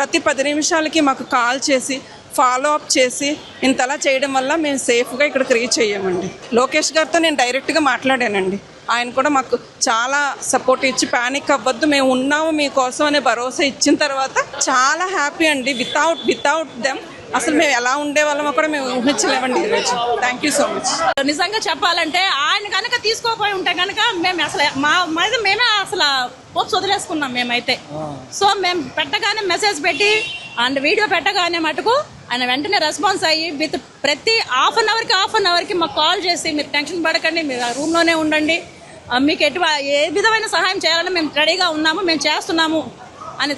ప్రతి పది నిమిషాలకి మాకు కాల్ చేసి ఫాలో అప్ చేసి ఇంతలా చేయడం వల్ల మేము సేఫ్గా ఇక్కడికి రీచ్ అయ్యామండి. లోకేష్ గారితో నేను డైరెక్ట్గా మాట్లాడానండి. ఆయన కూడా మాకు చాలా సపోర్ట్ ఇచ్చి ప్యానిక్ అవ్వద్దు మేము ఉన్నాము మీకోసం అనే భరోసా ఇచ్చిన తర్వాత చాలా హ్యాపీ అండి. వితౌట్ వితౌట్ దెమ్ అసలు మేము ఎలా ఉండేవాళ్ళమో కూడా మేము ఊహించలేమండి ఈరోజు థ్యాంక్ యూ సో మచ్ నిజంగా చెప్పాలంటే ఆయన కనుక తీసుకోపోయి ఉంటే కనుక మేము అసలు మా మీద మేమే అసలు పోప్స్ వదిలేసుకున్నాం మేమైతే. సో మేము పెట్టగానే మెసేజ్ పెట్టి అండ్ వీడియో పెట్టగానే మటుకు ఆయన వెంటనే రెస్పాన్స్ అయ్యి విత్ ప్రతి హాఫ్ అన్ అవర్కి హాఫ్ అన్ అవర్కి మాకు కాల్ చేసి మీరు టెన్షన్ పడకండి మీరు ఆ రూమ్లోనే ఉండండి. మీకు ఎటు ఏ విధమైన సహాయం చేయాలని మేము రెడీగా ఉన్నాము మేము చేస్తున్నాము అని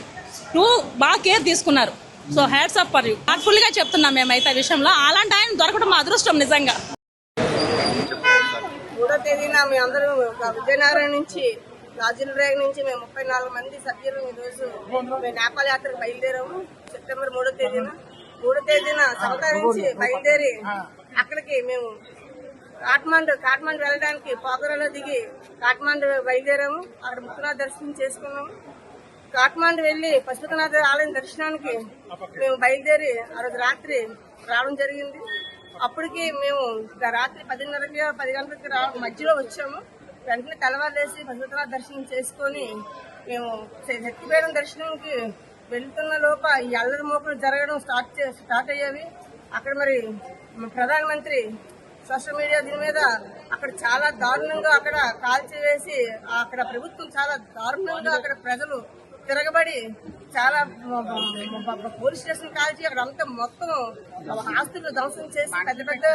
టూ బాగా కేర్ తీసుకున్నారు. So hats up for you. హార్ట్ఫుల్గా చెప్తున్నాం మేమైతే ఆ విషయంలో. అలాంటి ఆయన దొరకడం మా అదృష్టం నిజంగా. మూడో తేదీన మీ ఒక విజయనగరం నుంచి రాజులరేగ నుంచి మేము ముప్పై నాలుగు మంది సభ్యులు ఈరోజు రోజు మేము నేపాల్ యాత్రకు బయలుదేరాము. సెప్టెంబర్ మూడో తేదీన. మూడో తేదీన సౌతా నుంచి బయలుదేరి అక్కడికి మేము కాఠ్మండు కాఠ్మండు వెళ్ళడానికి పోకరలో దిగి కాఠ్మండు బయలుదేరాము. అక్కడ ముక్కునాథ్ దర్శనం చేసుకున్నాము. కాట్మాండ్ వెళ్ళి పశుపతినాథ ఆలయం దర్శనానికి మేము బయలుదేరి ఆ రోజు రాత్రి రావడం జరిగింది. అప్పటికి మేము రాత్రి పదిన్నరకి పది గంటలకి రా మధ్యలో వచ్చాము. వెంటనే తెల్లవారులేసి పశుపతినాథ దర్శనం చేసుకొని మేము శక్తిపీఠం దర్శనంకి వెళ్తున్న లోప ఈ అల్లరి మోపులు జరగడం స్టార్ట్ చే- స్టార్ట్ అయ్యేవి. అక్కడ మరి ప్రధానమంత్రి సోషల్ మీడియా దీని మీద అక్కడ చాలా దారుణంగా అక్కడ కాల్చివేసి అక్కడ ప్రభుత్వం చాలా దారుణంగా అక్కడ ప్రజలు తిరగబడి చాలా పోలీస్ స్టేషన్ కాల్చి అక్కడ అంతా మొత్తం ఆస్తులు ధ్వంసం చేసి పెద్ద పెద్ద.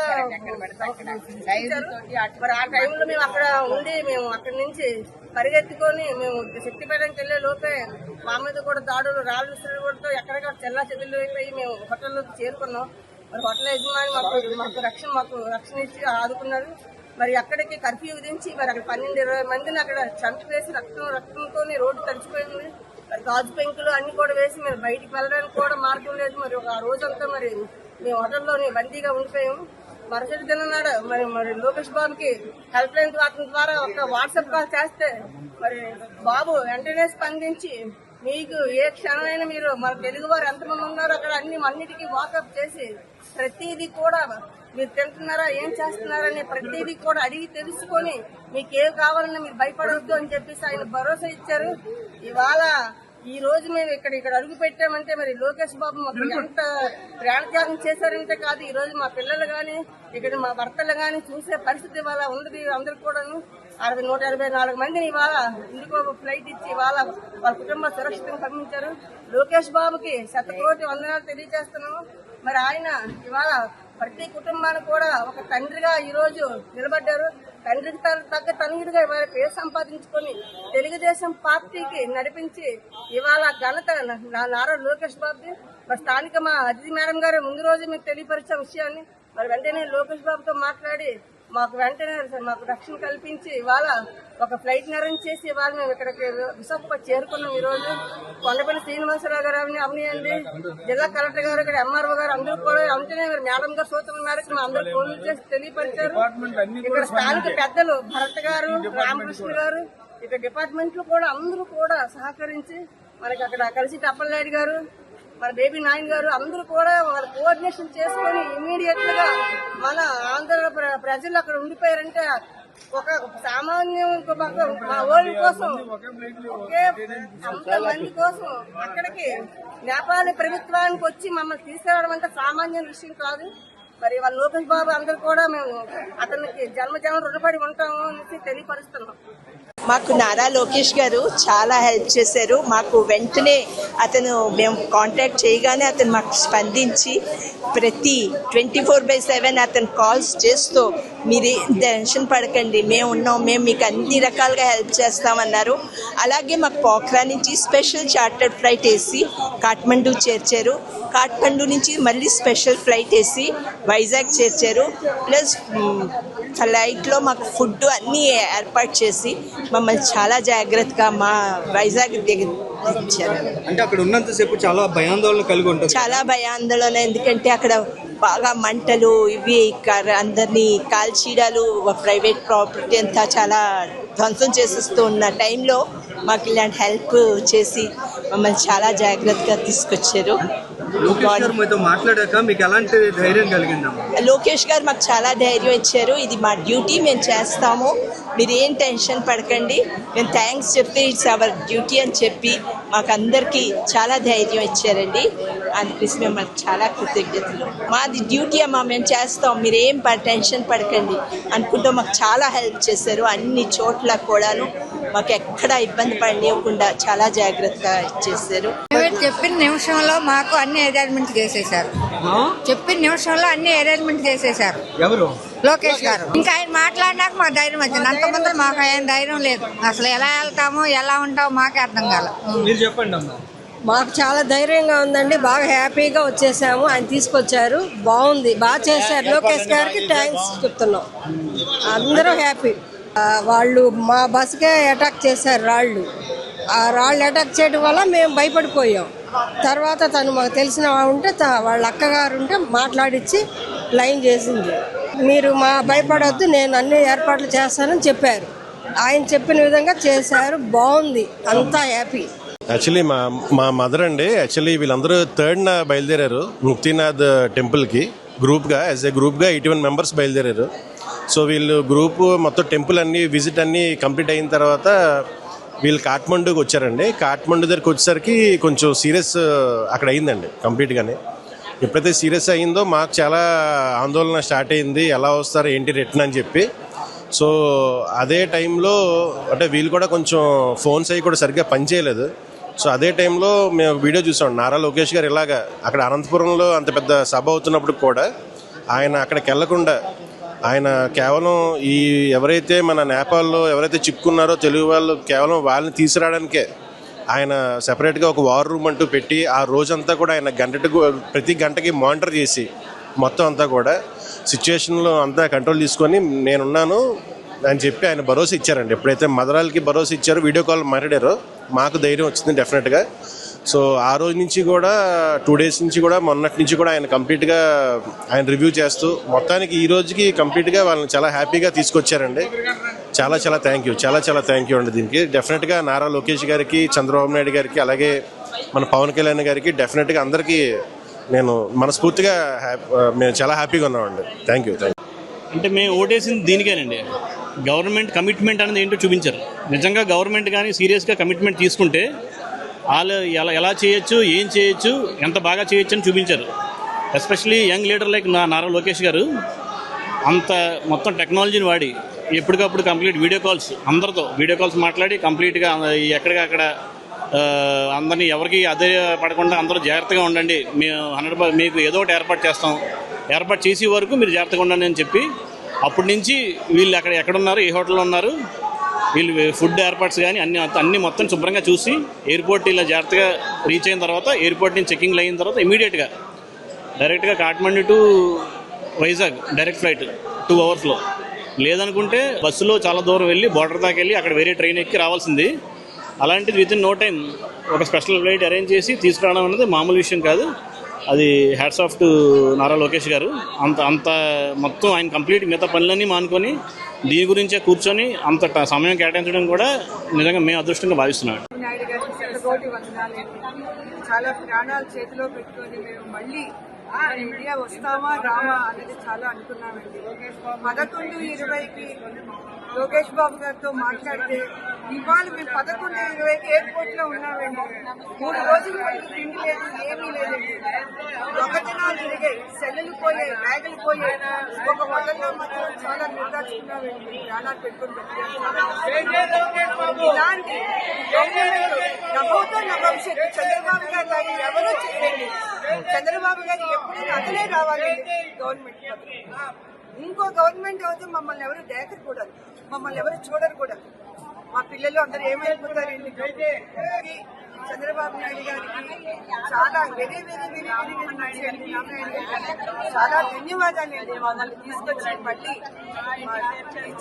మరి ఆ టైంలో మేము అక్కడ ఉండి మేము అక్కడి నుంచి పరిగెత్తుకొని మేము శక్తిపేటకి వెళ్ళే లోపే మా మీద కూడా దాడులు రాళ్ళు విసిరడంతో ఎక్కడికక్కడ చెల్లా చెదులు అయిపోయి మేము హోటల్లోకి చేరుకున్నాం మరి హోటల్ యజమాని మాకు మాకు రక్షణ మాకు రక్షణ ఇచ్చి ఆదుకున్నారు మరి అక్కడికి కర్ఫ్యూ విధించి మరి అక్కడ పన్నెండు ఇరవై మందిని అక్కడ చంపివేసి రక్తం రక్తంతో రోడ్డు తడిచిపోయింది మరి గాజు పెంకులు అన్ని కూడా వేసి మరి బయటికి వెళ్ళడానికి కూడా మార్గం లేదు మరి. ఒక ఆ రోజంతా మరి మేము హోటల్లోనే బందీగా ఉండిపోయాము మరుసటి దినం నాడు మరి మరి లోకేష్ బాబుకి హెల్ప్ లైన్ అతని ద్వారా ఒక వాట్సాప్ కాల్ చేస్తే మరి బాబు వెంటనే స్పందించి మీకు ఏ క్షణమైనా మీరు మన తెలుగు వారు ఎంతమంది ఉన్నారో అక్కడ అన్ని అన్నిటికీ వాకప్ చేసి ప్రతిదీ కూడా మీరు తింటున్నారా ఏం చేస్తున్నారని ప్రతిదీ కూడా అడిగి తెలుసుకొని మీకు ఏం కావాలన్నా మీరు భయపడవద్దు అని చెప్పేసి ఆయన భరోసా ఇచ్చారు. ఇవాళ ఈ రోజు మేము ఇక్కడ ఇక్కడ అడుగు పెట్టామంటే మరి లోకేష్ బాబు మాకు ఎంత ప్రాణత్యాగం చేశారంటే కాదు ఈ రోజు మా పిల్లలు గాని ఇక్కడ మా భర్తలు గాని చూసే పరిస్థితి ఇవాళ ఉంది అందరికి కూడాను. అరవై నూట ఎనభై నాలుగు మందిని ఇవాళ ఇండిగో ఫ్లైట్ ఇచ్చి ఇవాళ వాళ్ళ కుటుంబ సురక్షితంగా పంపించారు. లోకేష్ బాబుకి శతకోటి వందనాలు తెలియజేస్తున్నాము. మరి ఆయన ఇవాళ ప్రతి కుటుంబానికి కూడా ఒక తండ్రిగా ఈ రోజు నిలబడ్డారు. తండ్రికి తగ్గ తనయుడిగా ఇవాళ పేరు సంపాదించుకొని తెలుగుదేశం పార్టీకి నడిపించి ఇవాళ ఘనత నారా లోకేష్ బాబు మరి స్థానిక మా అతిథి మేడం గారు ముందు రోజు మీకు తెలియపరిచిన విషయాన్ని మరి వెంటనే లోకేష్ బాబుతో మాట్లాడి మాకు వెంటనే మాకు రక్షణ కల్పించి ఇవాళ ఒక ఫ్లైట్ అరేంజ్ చేసి ఇవాళ మేము ఇక్కడికి విశాఖపట్నం చేరుకున్నాం ఈ రోజు. కొండపల్లి శ్రీనివాసరావు గారు అవని అవనియండి జిల్లా కలెక్టర్ గారు ఇక్కడ ఎంఆర్ఓ గారు అందరూ కూడా వెంటనే మేడం గారు సూచనల మేరకు మా అందరూ ఫోన్లు చేసి తెలియపరిచారు. ఇక్కడ స్థానిక పెద్దలు భరత్ గారు రామకృష్ణ గారు ఇక్కడ డిపార్ట్మెంట్లు కూడా అందరూ కూడా సహకరించి మనకి అక్కడ కలిసి టప్పలనాయుడు గారు మన బేబీ నాయన్ గారు అందరూ కూడా వాళ్ళ కోఆర్డినేషన్ చేసుకొని ఇమీడియట్గా మన ఆంధ్ర ప్ర- ప్రజలు అక్కడ ఉండిపోయారంటే ఒక సామాన్యం మా ఓళ్ళ కోసం ఒకే అంత మంది కోసం అక్కడికి నేపాలి ప్రభుత్వానికి వచ్చి మమ్మల్ని తీసుకురావడం అంటే సామాన్య విషయం కాదు. మరి వాళ్ళ లోకేష్ బాబు అందరు కూడా మేము అతనికి జన్మ జన్మ రుణపడి ఉంటాము అనేసి తెలియపరుస్తున్నాం. మాకు నారా లోకేష్ గారు చాలా హెల్ప్ చేశారు. మాకు వెంటనే అతను మేము కాంటాక్ట్ చేయగానే అతను మాకు స్పందించి ప్రతి ట్వంటీ ఫోర్ బై సెవెన్ అతను కాల్స్ చేస్తూ మీరు టెన్షన్ పడకండి మేము ఉన్నాం మేము మీకు అన్ని రకాలుగా హెల్ప్ చేస్తామన్నారు. అలాగే మాకు పోఖ్రా నుంచి స్పెషల్ చార్టర్డ్ ఫ్లైట్ వేసి కాఠ్మండూ చేర్చారు. కాఠ్మండూ నుంచి మళ్ళీ స్పెషల్ ఫ్లైట్ వేసి వైజాగ్ చేర్చారు. ప్లస్ ఫ్లైట్లో మాకు ఫుడ్ అన్నీ ఏర్పాటు చేసి మమ్మల్ని చాలా జాగ్రత్తగా మా వైజాగ్ దగ్గర ఇచ్చారు. అంటే అక్కడ ఉన్నంతసేపు చాలా భయాందోళన కలిగి ఉంటుంది. చాలా భయాందోళన ఎందుకంటే అక్కడ బాగా మంటలు ఇవి అందరినీ కాల్చీడాలు ప్రైవేట్ ప్రాపర్టీ అంతా చాలా ధ్వంసం చేసేస్తూ ఉన్న టైంలో మాకు ఇలాంటి హెల్ప్ చేసి మమ్మల్ని చాలా జాగ్రత్తగా తీసుకొచ్చారు. లోకేష్ గారు మీతో మాట్లాడాక మీకు ఎలాంటి ధైర్యం కలిగిందమ్మా లోకేష్ గారు మాకు చాలా ధైర్యం ఇచ్చారు. ఇది మా డ్యూటీ మేము చేస్తాము. మీరు ఏం టెన్షన్ పడకండి. మేము థ్యాంక్స్ చెప్తే ఇట్స్ అవర్ డ్యూటీ అని చెప్పి మాకు అందరికీ చాలా ధైర్యం ఇచ్చారండి. అనిపిస్తుంది మేము మాకు చాలా కృతజ్ఞతలు. మాది డ్యూటీ అమ్మా మేము చేస్తాం. మీరు ఏం ప టెన్షన్ పడకండి. అనుకుంటూ మాకు చాలా హెల్ప్ చేశారు అన్ని చోట్ల కూడాను. మాకు ఎక్కడ ఇబ్బంది పడనివ్వకుండా చాలా జాగ్రత్తగా చేశారు. మీరు చెప్పిన నిమిషంలో మాకు అన్ని అరేంజ్మెంట్ చేసేసారు చెప్పిన నిమిషంలో అన్ని అరేంజ్మెంట్ చేసేసారు ఎవరు? లోకేష్ గారు. ఇంకా ఆయన మాట్లాడినాక మాకు ధైర్యం వచ్చింది. అంతకుముందు మాకు ఆయన ధైర్యం లేదు. అసలు ఎలా వెళ్తామో ఎలా ఉంటామో మాకే అర్థం కాల. మీరు చెప్పండి అమ్మా. మాకు చాలా ధైర్యంగా ఉందండి. బాగా హ్యాపీగా వచ్చేసాము. ఆయన తీసుకొచ్చారు. బాగుంది. బాగా చేశారు. లోకేష్ గారికి థ్యాంక్స్ చెప్తున్నాం. అందరూ హ్యాపీ. వాళ్ళు మా బస్కే అటాక్ చేశారు రాళ్ళు. ఆ రాళ్ళు అటాక్ చేయడం వల్ల మేము భయపడిపోయాం. తర్వాత తను మాకు తెలిసిన ఉంటే త- వాళ్ళ అక్కగారు ఉంటే మాట్లాడించి లైన్ చేసింది. మీరు మా భయపడొద్దు నేను అన్ని ఏర్పాట్లు చేస్తానని చెప్పారు. ఆయన చెప్పిన విధంగా చేశారు. బాగుంది. అంతా హ్యాపీ యాక్చువల్లీ మా మా మదర్ అండి యాక్చువల్లీ వీళ్ళందరూ థర్డ్న బయలుదేరారు ముక్తినాథ్ టెంపుల్కి గ్రూప్గా యాజ్ ఏ గ్రూప్గా ఎయిటీ వన్ మెంబర్స్ బయలుదేరారు. సో వీళ్ళు గ్రూపు మొత్తం టెంపుల్ అన్ని విజిట్ అన్ని కంప్లీట్ అయిన తర్వాత వీళ్ళు కాఠ్మండూకి వచ్చారండి. కాఠ్మండూ దగ్గరికి వచ్చేసరికి కొంచెం సీరియస్ అక్కడ అయిందండి కంప్లీట్గానే. ఎప్పుడైతే సీరియస్ అయిందో మాకు చాలా ఆందోళన స్టార్ట్ అయింది ఎలా వస్తారు ఏంటి రిటర్న్ అని చెప్పి. సో అదే టైంలో అంటే వీళ్ళు కూడా కొంచెం ఫోన్స్ అవి కూడా సరిగ్గా పనిచేయలేదు సో అదే టైంలో మేము వీడియో చూసాం నారా లోకేష్ గారు ఇలాగా అక్కడ అనంతపురంలో అంత పెద్ద సభ అవుతున్నప్పుడు కూడా ఆయన అక్కడికి వెళ్ళకుండా ఆయన కేవలం ఈ ఎవరైతే మన నేపాల్లో ఎవరైతే చిక్కున్నారో తెలుగు వాళ్ళు కేవలం వాళ్ళని తీసుకురావడానికే ఆయన సెపరేట్గా ఒక వార్ రూమ్ అంటూ పెట్టి ఆ రోజంతా కూడా ఆయన గంటకు ప్రతి గంటకి మానిటర్ చేసి మొత్తం అంతా కూడా సిచ్యువేషన్లో అంతా కంట్రోల్ తీసుకొని నేనున్నాను అని చెప్పి ఆయన భరోసా ఇచ్చారండి. ఎప్పుడైతే మదరాలకి భరోసా ఇచ్చారో వీడియో కాల్ మాట్లాడారో మాకు ధైర్యం వచ్చింది డెఫినెట్గా సో ఆ రోజు నుంచి కూడా టూ డేస్ నుంచి కూడా మొన్నటి నుంచి కూడా ఆయన కంప్లీట్గా ఆయన రివ్యూ చేస్తూ మొత్తానికి ఈ రోజుకి కంప్లీట్గా వాళ్ళని చాలా హ్యాపీగా తీసుకొచ్చారండి. చాలా చాలా థ్యాంక్ యూ చాలా చాలా థ్యాంక్ యూ అండి దీనికి. డెఫినెట్గా నారా లోకేష్ గారికి చంద్రబాబు నాయుడు గారికి అలాగే మన పవన్ కళ్యాణ్ గారికి డెఫినెట్గా అందరికీ నేను మనస్ఫూర్తిగా హ్యాపీ మేము చాలా హ్యాపీగా ఉన్నామండి. థ్యాంక్ యూ థ్యాంక్ అంటే మేము ఓటేసింది దీనికేనండి. గవర్నమెంట్ కమిట్మెంట్ అనేది ఏంటో చూపించారు. నిజంగా గవర్నమెంట్ కానీ సీరియస్గా కమిట్మెంట్ తీసుకుంటే వాళ్ళు ఎలా ఎలా చేయొచ్చు ఏం చేయొచ్చు ఎంత బాగా చేయొచ్చు అని చూపించారు. ఎస్పెషలీ యంగ్ లీడర్ లైక్ నా నారా లోకేష్ గారు అంత మొత్తం టెక్నాలజీని వాడి ఎప్పటికప్పుడు కంప్లీట్ వీడియో కాల్స్ అందరితో వీడియో కాల్స్ మాట్లాడి కంప్లీట్గా ఎక్కడికక్కడ అందరినీ ఎవరికి అదే పడకుండా అందరూ జాగ్రత్తగా ఉండండి. మేము హండ్రెడ్ మీకు ఏదో ఒకటి ఏర్పాటు చేస్తాం. ఏర్పాటు చేసే వరకు మీరు జాగ్రత్తగా ఉండండి అని చెప్పి అప్పటి నుంచి వీళ్ళు అక్కడ ఎక్కడున్నారు ఏ హోటల్లో ఉన్నారు వీళ్ళు ఫుడ్ ఏర్పాట్స్ కానీ అన్ని అన్ని మొత్తం శుభ్రంగా చూసి ఎయిర్పోర్ట్ ఇలా జాగ్రత్తగా రీచ్ అయిన తర్వాత ఎయిర్పోర్ట్ నుంచి చెకింగ్ అయిన తర్వాత ఇమీడియట్గా డైరెక్ట్గా Kathmandu to Vizag direct flight two అవర్స్లో లేదనుకుంటే బస్సులో చాలా దూరం వెళ్ళి బార్డర్ దాకా వెళ్ళి అక్కడ వేరే ట్రైన్ ఎక్కి రావాల్సింది. అలాంటిది విత్ ఇన్ నో టైం ఒక స్పెషల్ ఫ్లైట్ అరేంజ్ చేసి తీసుకురావడం అనేది మామూలు విషయం కాదు. అది hats off to Nara Lokesh గారు. అంత అంత మొత్తం ఆయన కంప్లీట్ మిగతా పనులన్నీ మానుకొని దీని గురించే కూర్చొని అంత సమయం కేటాయించడం కూడా నిజంగా మేము అదృష్టంగా భావిస్తున్నాం. చాలా ప్రాణాలు చేతిలో పెట్టుకొని మేము మళ్ళీ ఇండియా వస్తామా రామా అనేది చాలా అనుకున్నామండి. పదకొండు ఇరవైకి లోకేష్ బాబు గారితో మాట్లాడితే ఇవాళ మేము పదకొండు ఇరవైకి ఎయిర్పోర్ట్లో ఉన్నామండి మూడు రోజులు మనకి తిండి లేదు ఏమీ లేదండి దొంగతనాలు తిరిగాయి. సెల్లులు పోయాయి బ్యాగులు పోయాయి. ఒక హోటల్లో మాత్రం చాలా నిర్దాచుకున్నామండి ప్రాణాలు పెట్టుకుని ఇలాంటి నభోతో నా భవిష్యత్తు చంద్రబాబు గారు లాగా ఎవరో చెప్పండి చంద్రబాబు గారు ఎప్పుడైనా అతనే రావాలి. గవర్నమెంట్ ఇంకో గవర్నమెంట్ అయితే మమ్మల్ని ఎవరు దేకరు కూడా. మమ్మల్ని ఎవరు చూడరు కూడా. మా పిల్లలు అందరూ ఏమైపోతారు చంద్రబాబు నాయుడు గారికి చాలా very very very very very గారికి చాలా ధన్యవాదాలు అండి. వాళ్ళని తీసుకొచ్చి మళ్ళీ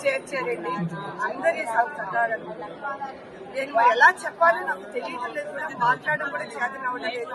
చేర్చారండి అందరి సహకారం. నేను ఎలా చెప్పాలో నాకు తెలియటం లేదు. మాట్లాడడం కూడా చేతనవ్వడం లేదు.